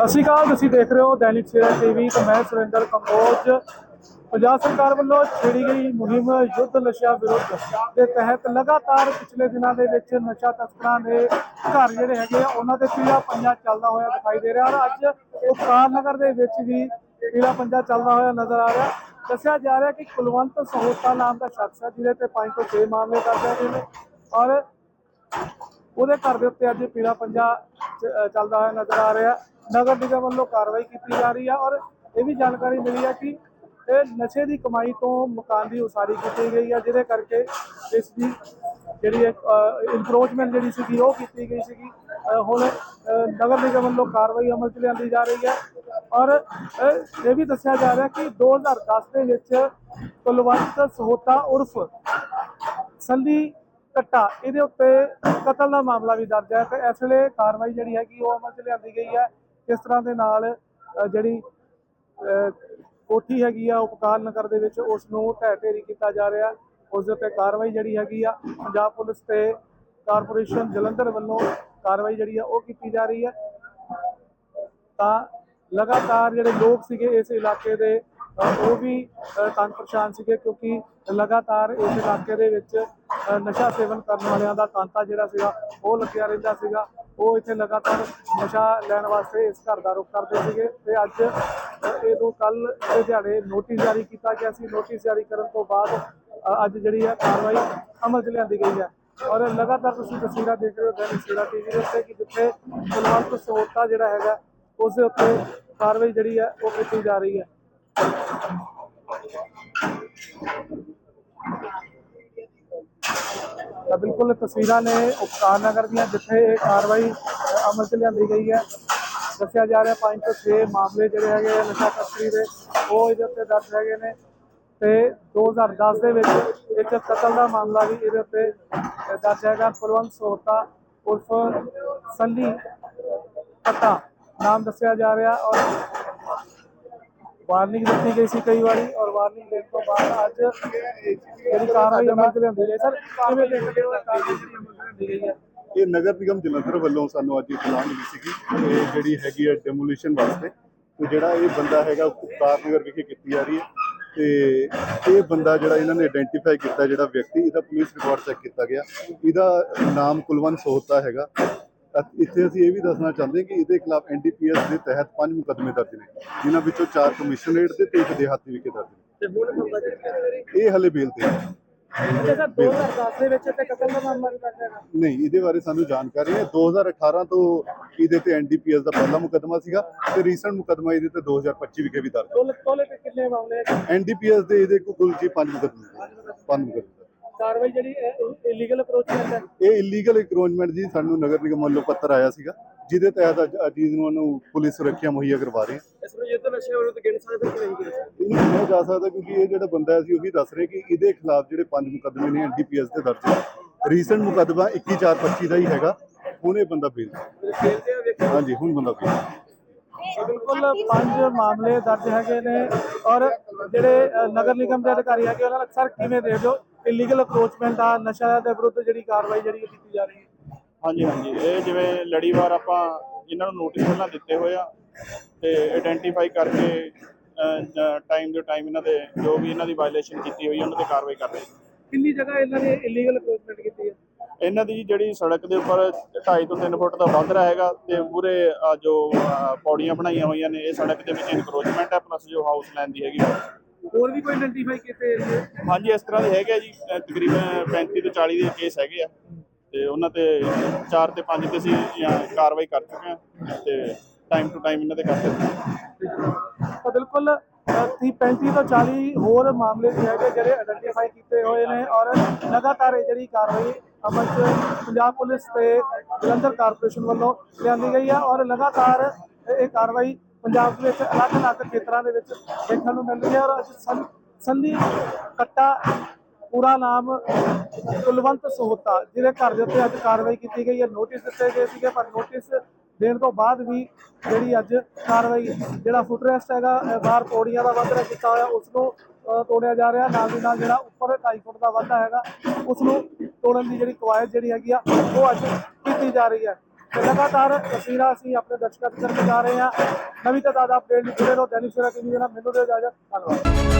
ਸਤਿ ਸ਼੍ਰੀ ਅਕਾਲ, ਤੁਸੀਂ ਦੇਖ ਰਹੇ ਹੋ ਦੈਨਿਕ ਸਵੇਰਾ ਟੀਵੀ ਤੇ ਮੈਂ ਸੁਰਿੰਦਰ ਕੰਬੋਜ। ਪੰਜਾਬ ਸਰਕਾਰ ਵੱਲੋਂ ਛੇੜੀ ਗਈ ਮੁਹਿੰਮ ਯੁੱਧ ਨਸ਼ਾ ਵਿਰੁੱਧ ਦੇ ਤਹਿਤ ਲਗਾਤਾਰ ਪਿਛਲੇ ਦਿਨਾਂ ਦੇ ਵਿੱਚ ਨਸ਼ਾ ਤਸਕਰਾਂ ਦੇ ਘਰ ਜਿਹੜੇ ਹੈਗੇ ਆ, ਉਹਨਾਂ 'ਤੇ ਪੀਲਾ ਪੰਜਾ ਚੱਲਦਾ ਹੋਇਆ ਦਿਖਾਈ ਦੇ ਰਿਹਾ ਔਰ ਅੱਜ ਉਹ ਕਾਰਨਗਰ ਦੇ ਵਿੱਚ ਵੀ ਪੀਲਾ ਪੰਜਾ ਚੱਲਦਾ ਹੋਇਆ ਨਜ਼ਰ ਆ ਰਿਹਾ। ਦੱਸਿਆ ਜਾ ਰਿਹਾ ਕਿ ਕੁਲਵੰਤ ਸਹੋਤਾ ਨਾਮ ਦਾ ਸ਼ਖਸ ਹੈ ਜਿਹਦੇ ਤੇ 5 ਤੋਂ 6 ਮਾਮਲੇ ਕਰਦੇ ਹੈਗੇ ਨੇ ਔਰ ਉਹਦੇ ਘਰ ਦੇ ਉੱਤੇ ਅੱਜ ਪੀਲਾ ਪੰਜਾ ਚੱਲਦਾ ਹੋਇਆ ਨਜ਼ਰ ਆ ਰਿਹਾ। ਨਗਰ ਨਿਗਮ ਵੱਲੋਂ ਕਾਰਵਾਈ ਕੀਤੀ ਜਾ ਰਹੀ ਹੈ ਔਰ ਇਹ ਵੀ ਜਾਣਕਾਰੀ ਮਿਲੀ ਹੈ ਕਿ ਇਹ ਨਸ਼ੇ ਦੀ ਕਮਾਈ ਤੋਂ ਮਕਾਨ ਦੀ ਉਸਾਰੀ ਕੀਤੀ ਗਈ ਹੈ ਜਿਹਦੇ ਕਰਕੇ ਇਸ ਦੀ ਜਿਹੜੀ ਇਨਕਰੋਚਮੈਂਟ ਜਿਹੜੀ ਸੀਗੀ, ਉਹ ਕੀਤੀ ਗਈ ਸੀਗੀ। ਹੁਣ ਨਗਰ ਨਿਗਮ ਵੱਲੋਂ ਕਾਰਵਾਈ ਅਮਲ 'ਚ ਲਿਆਂਦੀ ਜਾ ਰਹੀ ਹੈ ਔਰ ਇਹ ਵੀ ਦੱਸਿਆ ਜਾ ਰਿਹਾ ਕਿ 2010 ਦੇ ਵਿੱਚ ਕੁਲਵੰਤ ਸਹੋਤਾ ਉਰਫ ਸੰਧੀ ਕੱਟਾ ਇਹਦੇ ਉੱਤੇ ਕਤਲ ਦਾ ਮਾਮਲਾ ਵੀ ਦਰਜ ਹੈ ਤੇ ਇਸ ਵੇਲੇ ਕਾਰਵਾਈ ਜਿਹੜੀ ਹੈਗੀ, ਉਹ ਅਮਲ 'ਚ ਲਿਆਂਦੀ ਗਈ ਹੈ ਕਿਸ ਤਰ੍ਹਾਂ ਦੇ ਨਾਲ ਜਿਹੜੀ ਕੋਠੀ ਹੈਗੀ ਆ ਉਪਕਾਰ ਨਗਰ ਦੇ ਵਿੱਚ ਉਸ ਨੂੰ ਢਹਿ ਢੇਰੀ ਕੀਤਾ ਜਾ ਰਿਹਾ। ਉਸ ਦੇ ਉੱਤੇ ਕਾਰਵਾਈ ਜਿਹੜੀ ਹੈਗੀ ਆ, ਪੰਜਾਬ ਪੁਲਿਸ ਤੇ ਕਾਰਪੋਰੇਸ਼ਨ ਜਲੰਧਰ ਵੱਲੋਂ ਕਾਰਵਾਈ ਜਿਹੜੀ ਆ, ਉਹ ਕੀਤੀ ਜਾ ਰਹੀ ਹੈ ਤਾਂ ਲਗਾਤਾਰ ਜਿਹੜੇ ਲੋਕ ਸੀਗੇ ਇਸ ਇਲਾਕੇ ਦੇ ਉਹ ਵੀ ਤੰਗ ਪਰੇਸ਼ਾਨ ਸੀਗੇ ਕਿਉਂਕਿ ਲਗਾਤਾਰ ਇਸ ਇਲਾਕੇ ਦੇ ਵਿੱਚ ਨਸ਼ਾ ਸੇਵਨ ਕਰਨ ਵਾਲਿਆਂ ਦਾ ਤਾਂਤਾ ਜਿਹੜਾ ਸੀਗਾ, ਉਹ ਲੱਗਿਆ ਰਹਿੰਦਾ ਸੀਗਾ। ਉਹ ਇੱਥੇ ਲਗਾਤਾਰ ਨਸ਼ਾ ਲੈਣ ਵਾਸਤੇ ਇਸ ਘਰ ਦਾ ਰੁਖ ਕਰਦੇ ਸੀਗੇ ਤੇ ਅੱਜ ਅ, ਇਹ ਤੋਂ ਕੱਲ ਦੇ ਦਿਹਾੜੇ ਨੋਟਿਸ ਜਾਰੀ ਕੀਤਾ ਗਿਆ ਸੀ। ਨੋਟਿਸ ਜਾਰੀ ਕਰਨ ਤੋਂ ਬਾਅਦ ਅੱਜ ਜਿਹੜੀ ਹੈ ਕਾਰਵਾਈ ਅਮਲ 'ਚ ਲਿਆਂਦੀ ਗਈ ਹੈ। ਔਰ ਲਗਾਤਾਰ ਤੁਸੀਂ ਤਸਵੀਰਾਂ ਦੇਖ ਰਹੇ ਹੋ ਦੈਨਿਕ ਸਵੇਰਾ ਟੀਵੀ ਦੇ ਉੱਤੇ ਕਿ ਜਿੱਥੇ ਕੁਲਵੰਤ ਸਹੋਤਾ ਜਿਹੜਾ ਹੈਗਾ ਉਸ ਦੇ ਉੱਤੇ ਕਾਰਵਾਈ ਜਿਹੜੀ ਹੈ ਉਹ ਕੀਤੀ ਜਾ ਰਹੀ ਹੈ। ਤਾਂ ਬਿਲਕੁਲ ਤਸਵੀਰਾਂ ਨੇ ਉਪਕਾਰ ਨਗਰ ਦੀਆਂ, ਜਿੱਥੇ ਇਹ ਕਾਰਵਾਈ ਅਮਲ 'ਚ ਲਿਆਂਦੀ ਗਈ ਹੈ। ਦੱਸਿਆ ਜਾ ਰਿਹਾ 5 ਤੋਂ 6 ਮਾਮਲੇ ਜਿਹੜੇ ਹੈਗੇ ਆ ਨਸ਼ਾ ਤਸਕਰੀ ਦੇ, ਉਹ ਇਹਦੇ ਉੱਤੇ ਦਰਜ ਹੈਗੇ ਨੇ। ਤੇ 2010 ਦੇ ਵਿੱਚ ਇੱਕ ਕਤਲ ਦਾ ਮਾਮਲਾ ਵੀ ਇਹਦੇ ਉੱਤੇ ਦਰਜ ਹੈਗਾ। ਕੁਲਵੰਤ ਸੋਤਾ ਉਰਫ ਸੰਧੀ ਕੱਟਾ ਨਾਮ ਦੱਸਿਆ ਜਾ ਰਿਹਾ ਔਰ ਵਾਰਨਿੰਗ ਦਿੱਤੀ ਗਈ ਸੀ ਕਈ ਵਾਰੀ ਔਰ ਵਾਰਨਿੰਗ ਦੇਣ ਤੋਂ ਬਾਅਦ ਅੱਜ ਜਿਹੜੀ ਕਾਰਵਾਈ ਅਮਲ 'ਚ ਲਿਆਂਦੀ ਗਈ ਸਰ, ਕਿਵੇਂ ਦੇਖਦੇ ਹੋ ਕਾਰਵਾਈ ਜਿਹੜੀ ਅਮਲ 'ਚ ਲਿਆਂਦੀ ਗਈ ਹੈ? ਇਹ ਨਗਰ ਨਿਗਮ ਜਲੰਧਰ ਵੱਲੋਂ ਸਾਨੂੰ ਅੱਜ ਇਤਲਾਹ ਮਿਲੀ ਸੀਗੀ ਇਹ ਜਿਹੜੀ ਹੈਗੀ ਹੈ ਡੈਮੋਲੀਸ਼ਨ ਵਾਸਤੇ, ਤੇ ਜਿਹੜਾ ਇਹ ਬੰਦਾ ਹੈਗਾ ਉਹ ਨਗਰ ਵਿਖੇ ਕੀਤੀ ਜਾ ਰਹੀ ਹੈ। ਤੇ ਇਹ ਬੰਦਾ ਜਿਹੜਾ ਇਹਨਾਂ ਨੇ ਆਇਡੈਂਟੀਫਾਈ ਕੀਤਾ, ਜਿਹੜਾ ਵਿਅਕਤੀ, ਇਹਦਾ ਪੁਲਿਸ ਰਿਕਾਰਡ ਚੈੱਕ ਕੀਤਾ ਗਿਆ। ਇਹਦਾ ਨਾਮ ਕੁਲਵੰਤ ਸੋਹਤਾ ਹੈਗਾ। ਇੱਥੇ ਅਸੀਂ ਇਹ ਵੀ ਦੱਸਣਾ ਚਾਹੁੰਦੇ ਕਿ ਇਹਦੇ ਖਿਲਾਫ ਐਨਡੀਪੀਐਸ ਦੇ ਤਹਿਤ ਪੰਜ ਮੁਕੱਦਮੇ ਦਰਜ ਨੇ ਜਿਨ੍ਹਾਂ ਵਿੱਚੋਂ ਚਾਰ ਕਮਿਸ਼ਨਰੇਟ ਦੇ ਤੇ ਇੱਕ ਦੇਹਾਤੀ ਵਿਖੇ ਦਰਜ ਨੇ। ਇਹ ਹਲੇ ਬੇਲ ਤੇ ਹੈ। ਜੇ ਸਰ 2010 ਦੇ ਵਿੱਚ ਤੇ ਕਤਲ ਦਾ ਮਾਮਲਾ ਵੀ ਦਰਜ ਹੈਗਾ। ਨਹੀਂ ਇਹਦੇ ਬਾਰੇ ਸਾਨੂੰ ਜਾਣਕਾਰੀ ਹੈ। 2018 ਤੋਂ ਇਹਦੇ ਤੇ ਐਨਡੀਪੀਐਸ ਦਾ ਪਹਿਲਾ ਮੁਕੱਦਮਾ ਸੀਗਾ ਤੇ ਰੀਸੈਂਟ ਮੁਕੱਦਮਾ ਇਹਦੇ ਤੇ 2025 ਵਿਖੇ ਵੀ ਦਰਜ ਤੋਲੇ ਤੋਲੇ ਤੇ ਕਿੰਨੇ ਮਾਮਲੇ ਹੈ ਐਨਡੀਪੀਐਸ ਦੇ ਇਹਦੇ ਕੋਲ ਜੀ ਪੰਜ ਮੁਕੱਦਮੇ। ਪੰਜ ਮੁਕੱਦਮੇ। ਕਾਰਵਾਈ ਜਿਹੜੀ ਇਲੀਗਲ ਅਪਰੋਚਮੈਂਟ ਹੈ ਇਹ ਇਲੀਗਲ ਇਨਕਰੋਚਮੈਂਟ ਜੀ ਸਾਨੂੰ ਨਗਰ ਨਿਗਮ ਵੱਲੋਂ ਪੱਤਰ ਆਇਆ ਸੀਗਾ ਜਿਹਦੇ ਤਹਿਤ ਅੱਜ ਅਜੀਜ਼ ਨੂੰ ਉਹਨੂੰ ਪੁਲਿਸ ਸੁਰੱਖਿਆ ਮੁਹੱਈਆ ਕਰਵਾ ਰਹੇ ਹਾਂ ਇਸ ਨੂੰ ਯੁੱਧ ਨਸ਼ੇ ਵਿਰੁੱਧ ਗਿਣ ਸਕਦੇ ਕਿ ਨਹੀਂ ਗਿਣ ਸਕਦੇ ਇਹਨੂੰ ਕਿਹਾ ਜਾ ਸਕਦਾ ਕਿਉਂਕਿ ਇਹ ਜਿਹੜਾ ਬੰਦਾ ਹੈ, ਅਸੀਂ ਉਹੀ ਦੱਸ ਰਹੇ ਕਿ ਇਹਦੇ ਖਿਲਾਫ ਜਿਹੜੇ ਪੰਜ ਮੁਕੱਦਮੇ ਨੇ ਐਨਡੀਪੀਐਸ ਦੇ ਦਰਜ ਨੇ ਰੀਸੈਂਟ ਮੁਕੱਦਮਾ 21425 ਦਾ ਹੀ ਹੈਗਾ ਹੁਣ ਇਹ ਬੰਦਾ ਬੇਲ ਤੇ। ਖੇਲਦੇ ਆ ਵੇਖੋ ਹਾਂਜੀ ਹੁਣ ਬੰਦਾ ਬੇਲ ਤੇ। ਬਿਲਕੁਲ ਪੰਜ ਮਾਮਲੇ ਦਰਜ ਹੈਗੇ ਨੇ ਔਰ ਜਿਹੜੇ ਨਗਰ ਨਿਗਮ ਦੇ ਅਧਿਕਾਰੀ ਹੈਗੇ ਉਹਨਾਂ ਨੂੰ ਸਰ ਕਿਵੇਂ ਦੇਖਦੇ ਹੋ ਇਲੀਗਲ ਅਪਰੋਚਮੈਂਟ ਆ ਨਸ਼ਾ ਦੇ ਵਿਰੁੱਧ ਜਿਹੜੀ ਕਾਰਵਾਈ ਜਿਹੜੀ ਕੀਤੀ ਜਾ ਰਹੀ ਹੈ। ਹਾਂਜੀ ਹਾਂਜੀ। ਇਹ ਜਿਵੇਂ ਲੜੀਵਾਰ ਆਪਾਂ ਇਹਨਾਂ ਨੂੰ ਨੋਟਿਸ ਪਹਿਲਾਂ ਦਿੱਤੇ ਹੋਏ ਆ ਤੇ ਆਇਡੈਂਟੀਫਾਈ ਕਰਕੇ ਟਾਈਮ ਦੇ ਟਾਈਮ ਇਹਨਾਂ ਦੇ ਜੋ ਵੀ ਇਹਨਾਂ ਦੀ ਵਾਇਲੇਸ਼ਨ ਕੀਤੀ ਹੋਈ ਹੈ, ਉਹਨਾਂ ਤੇ ਕਾਰਵਾਈ ਕਰ ਰਹੇ। ਕਿੰਨੀ ਜਗ੍ਹਾ ਇਹਨਾਂ ਨੇ ਇਲੀਗਲ ਅਪਰੋਚਮੈਂਟ ਕੀਤੀ ਹੈ? ਇਹਨਾਂ ਦੀ ਜਿਹੜੀ ਸੜਕ ਦੇ ਉੱਪਰ 2.5 ਤੋਂ 3 ਫੁੱਟ ਦਾ ਵਾਧਰਾ ਹੈਗਾ ਤੇ ਪੂਰੇ ਜੋ ਪੌੜੀਆਂ ਬਣਾਈਆਂ ਹੋਈਆਂ ਨੇ ਇਹ ਸੜਕ ਦੇ ਵਿੱਚ ਇਨਕਰੋਚਮੈਂਟ ਹੈ ਪਲੱਸ ਜੋ ਹਾਊਸ ਲੈਣ ਦੀ ਹੈਗੀ। ਹੋਰ ਵੀ ਕੋਈ ਆਇਡੈਂਟੀਫਾਈ ਕੀਤੇ ਏਰੀਏ ਹਾਂਜੀ ਇਸ ਤਰ੍ਹਾਂ ਦੇ ਹੈਗੇ ਆ ਜੀ। ਅ, ਤਕਰੀਬਨ 35 ਤੋਂ 40 ਦੇ ਕੇਸ ਹੈਗੇ ਆ। ਤੇ ਉਹਨਾਂ ਤੇ 4 ਤੇ 5 ਤੇ ਅਸੀਂ ਜਾਂ ਕਾਰਵਾਈ ਕਰ ਚੁੱਕੇ ਹਾਂ ਤੇ ਟਾਈਮ ਟੂ ਟਾਈਮ ਇਹਨਾਂ ਦੇ ਕਰਦੇ ਹਾਂ ਤਾਂ ਬਿਲਕੁਲ 30 35 ਤੋਂ 40 ਹੋਰ ਮਾਮਲੇ ਵੀ ਹੈਗੇ ਜਿਹੜੇ ਆਇਡੈਂਟੀਫਾਈ ਕੀਤੇ ਹੋਏ ਨੇ ਔਰ ਲਗਾਤਾਰ ਇਹ ਜਿਹੜੀ ਕਾਰਵਾਈ ਅਮਲ 'ਚ ਪੰਜਾਬ ਪੁਲਿਸ ਤੇ ਜਲੰਧਰ ਕਾਰਪੋਰੇਸ਼ਨ ਵੱਲੋਂ ਲਿਆਂਦੀ ਗਈ ਹੈ ਔਰ ਲਗਾਤਾਰ ਇਹ ਕਾਰਵਾਈ ਪੰਜਾਬ ਦੇ ਵਿੱਚ ਅਲੱਗ-ਅਲੱਗ ਖੇਤਰਾਂ ਦੇ ਵਿੱਚ ਦੇਖਣ ਨੂੰ ਮਿਲ ਰਹੀ ਹੈ ਔਰ ਅੱਜ ਸੰ- ਸੰਧੀ ਕੱਟਾ ਪੂਰਾ ਨਾਮ ਕੁਲਵੰਤ ਸੋਹਤਾ, ਜਿਹਦੇ ਘਰ ਦੇ ਉੱਤੇ ਅੱਜ ਕਾਰਵਾਈ ਕੀਤੀ ਗਈ ਹੈ। ਨੋਟਿਸ ਦਿੱਤੇ ਗਏ ਸੀਗੇ, ਪਰ ਨੋਟਿਸ ਦੇਣ ਤੋਂ ਬਾਅਦ ਵੀ ਜਿਹੜੀ ਅੱਜ ਕਾਰਵਾਈ, ਜਿਹੜਾ ਫੁੱਟ ਰੈਸਟ ਹੈਗਾ, ਅਹ, ਬਾਹਰ ਪੌੜੀਆਂ ਦਾ ਵਾਧਾ ਕੀਤਾ ਹੋਇਆ ਉਸ ਨੂੰ ਤੋੜਿਆ ਜਾ ਰਿਹਾ। ਨਾਲ ਦੀ ਨਾਲ ਜਿਹੜਾ ਉੱਪਰ 2.5 ਫੁੱਟ ਦਾ ਵਾਧਾ ਹੈਗਾ ਉਸ ਨੂੰ ਤੋੜਨ ਦੀ ਜਿਹੜੀ ਕਵਾਇਦ ਜਿਹੜੀ ਹੈਗੀ ਆ, ਉਹ ਅੱਜ ਕੀਤੀ ਜਾ ਰਹੀ ਹੈ। ਲਗਾਤਾਰ ਤਸਵੀਰਾਂ ਅਸੀਂ ਆਪਣੇ ਦਰਸ਼ਕਾਂ ਤੱਕ ਕਰਕੇ ਰਹੇ ਹਾਂ। ਨਵੀਂ ਤੇ ਤਾਜ਼ਾ ਅਪਡੇਟ ਲਈ ਜੁੜੇ ਰਹੋ। ਦੈਨਿਕ ਸਵੇਰਾ ਟੀਵੀ ਦੇ ਨਾਲ ਮੈਨੂੰ ਦੇ ਇਜਾਜ਼ਤ ਧੰਨਵਾਦ।